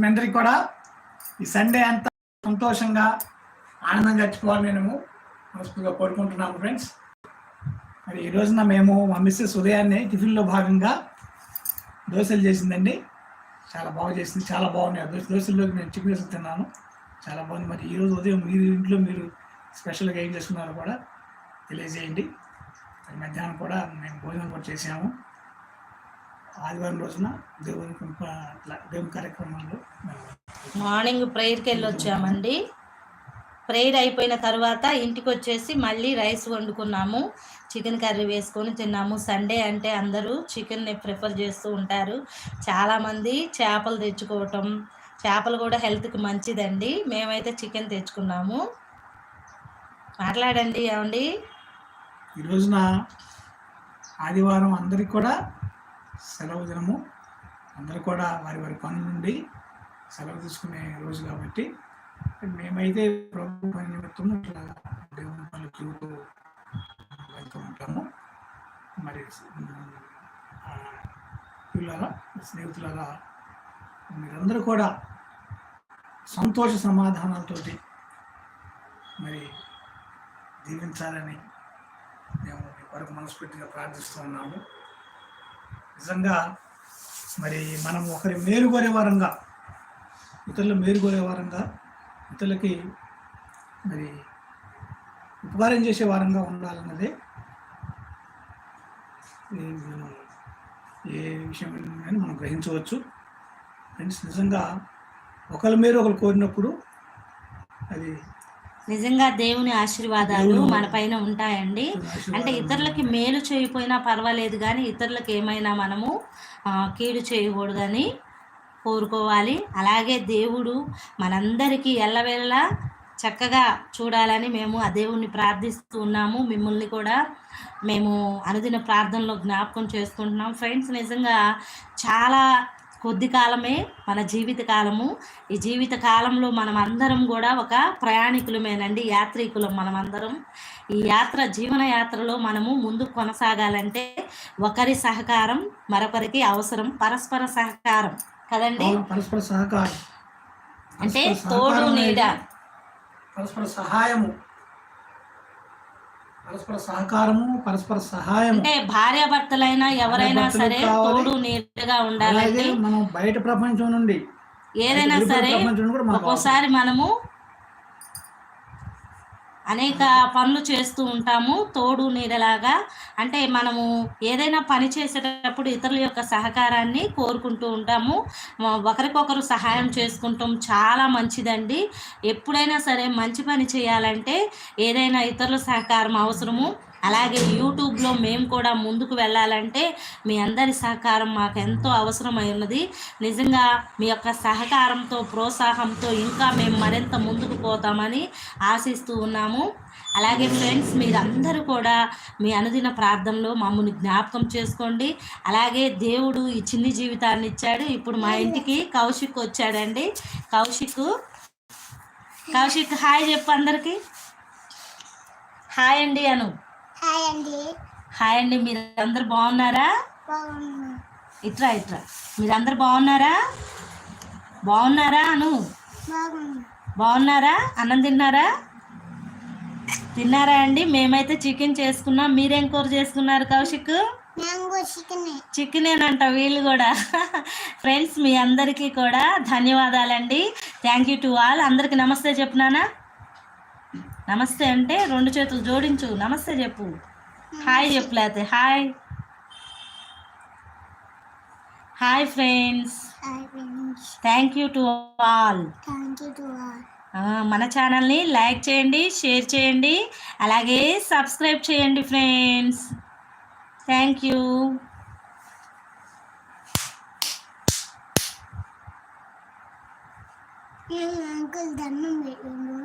మీ అందరికి కూడా ఈ సండే అంతా సంతోషంగా ఆనందంగా గడిచిపోవాలని మేము మనస్ఫూర్తిగా కోరుకుంటున్నాము ఫ్రెండ్స్. మరి ఈ రోజున మేము మా మిస్సెస్ ఉదయాన్నే టిఫిన్లో భాగంగా దోశలు చేసిందండి. చాలా బాగా చేసింది చాలా బాగున్నాయి. దోశ దోశల్లోకి నేను చికెన్ దోశ తిన్నాను చాలా బాగుంది. మరి ఈరోజు ఉదయం మీరు ఇంట్లో మీరు స్పెషల్గా ఏం చేసుకున్నారో కూడా తెలియజేయండి. మధ్యాహ్నం కూడా మేము భోజనం కూడా చేసాము. ఆదివారం రోజున దేవుని దేవుని కార్యక్రమంలో. మార్నింగ్ ప్రేయర్కి వెళ్ళి వచ్చామండి ప్రేయర్ అయిపోయిన తర్వాత ఇంటికి వచ్చేసి మళ్ళీ రైస్ వండుకున్నాము. చికెన్ కర్రీ వేసుకొని తిన్నాము. సండే అంటే అందరూ చికెన్ని ప్రిఫర్ చేస్తూ ఉంటారు. చాలామంది చేపలు తెచ్చుకోవటం చేపలు కూడా హెల్త్కి మంచిదండి. మేమైతే చికెన్ తెచ్చుకున్నాము. మాట్లాడండి ఏమండి? ఈ రోజున ఆదివారం అందరికి కూడా సెలవు దినము. అందరూ కూడా వారి వారి పనుల నుండి సెలవు తీసుకునే రోజు కాబట్టి మేమైతే ప్రభు పని నిమిత్తం ఇట్లా దేవుని పనులు తిరుగుతూ వెళ్తూ ఉంటాము. మరి పిల్లల స్నేహితులరా మీరందరూ కూడా సంతోష సమాధానాలతోటి మరి దీవించాలని మేము వరకు మనస్ఫూర్తిగా ప్రార్థిస్తూ ఉన్నాము. నిజంగా మరి మనం ఒకరి మేలు వారంగా ఇతరుల మేలు వారంగా ఇతరులకి మరి ఉపకారం చేసే వారంగా ఉండాలన్నదే మనం ఏ విషయం కానీ మనం గ్రహించవచ్చు. ఫ్రెండ్స్ నిజంగా ఒకరి మీరు ఒకరు కోరినప్పుడు అది నిజంగా దేవుని ఆశీర్వాదాలు మన పైన ఉంటాయండి. అంటే ఇతరులకి మేలు చేయకపోయినా పర్వాలేదు కానీ ఇతరులకు ఏమైనా మనము కీడు చేయకూడదని కోరుకోవాలి. అలాగే దేవుడు మనందరికీ ఎల్లవేళలా చక్కగా చూడాలని మేము ఆ దేవుణ్ణి ప్రార్థిస్తూ ఉన్నాము. మిమ్మల్ని కూడా మేము అనుదిన ప్రార్థనలో జ్ఞాపకం చేసుకుంటున్నాం. ఫ్రెండ్స్ నిజంగా చాలా కొద్ది కాలమే మన జీవిత కాలము. ఈ జీవిత కాలంలో మనం అందరం కూడా ఒక ప్రయాణికులమేనండి యాత్రికులం మనం అందరం ఈ యాత్ర జీవన యాత్రలో మనము ముందుకు కొనసాగాలంటే ఒకరి సహకారం మరొకరికి అవసరం. పరస్పర సహకారం కదండి? పరస్పర సహకారం. అంటే తోడు నీడ. పరస్పర సహాయము. పరస్పర సహకారము పరస్పర సహాయము అంటే భార్యాభర్తలైనా ఎవరైనా సరే. తోడు నీడగా ఉండాలండి మనం బయట ప్రపంచం నుండి ఏదైనా సరే ఒక్కోసారి మనము అనేక పనులు చేస్తూ ఉంటాము తోడు నీడలాగా. అంటే మనము ఏదైనా పని చేసేటప్పుడు ఇతరుల యొక్క సహకారాన్ని కోరుకుంటూ ఉంటాము. ఒకరికొకరు సహాయం చేసుకుంటాం చాలా మంచిదండి. ఎప్పుడైనా సరే మంచి పని చేయాలంటే ఏదైనా ఇతరుల సహకారం అవసరము. అలాగే యూట్యూబ్లో మేము కూడా ముందుకు వెళ్ళాలంటే మీ అందరి సహకారం మాకు ఎంతో అవసరమై ఉన్నది నిజంగా మీ యొక్క సహకారంతో ప్రోత్సాహంతో ఇంకా మేము మరింత ముందుకు పోతామని ఆశిస్తూ ఉన్నాము. అలాగే ఫ్రెండ్స్ మీరందరూ కూడా మీ అనుదిన ప్రార్థనలో మమ్మల్ని జ్ఞాపకం చేసుకోండి. అలాగే దేవుడు ఈ చిన్ని జీవితాన్ని ఇచ్చాడు. ఇప్పుడు మా ఇంటికి కౌశిక్ వచ్చాడండి. కౌశిక్ కౌశిక్ హాయ్ చెప్పు అందరికీ. హాయ్ అండి అను. హాయ్ అండి. హాయ్ అండి మీరు అందరు బాగున్నారా? బాగున్నా. ఇట్రా ఇట్రా. మీరందరు బాగున్నారా? బాగున్నారా అను? బాగున్నా. బాగున్నారా? అన్నం తిన్నారా? తిన్నారా అండి? మేమైతే చికెన్ చేసుకున్నాం. మీరేం కూర చేసుకున్నారు కౌశిక్? చికెన్. చికెనేనంట వీళ్ళు కూడా. ఫ్రెండ్స్ మీ అందరికీ కూడా ధన్యవాదాలండి. Thank you to all. అందరికీ నమస్తే చెప్పునానా నమస్తే అంటే రెండు చేతులు జోడించు. నమస్తే చెప్పు. హాయ్ చెప్పు లేకపోతే hi hi friends thank you to all మన ఛానల్ని లైక్ చేయండి షేర్ చేయండి అలాగే సబ్స్క్రైబ్ చేయండి ఫ్రెండ్స్. థ్యాంక్ యూ అంకుల్ దండం పెట్టిండు.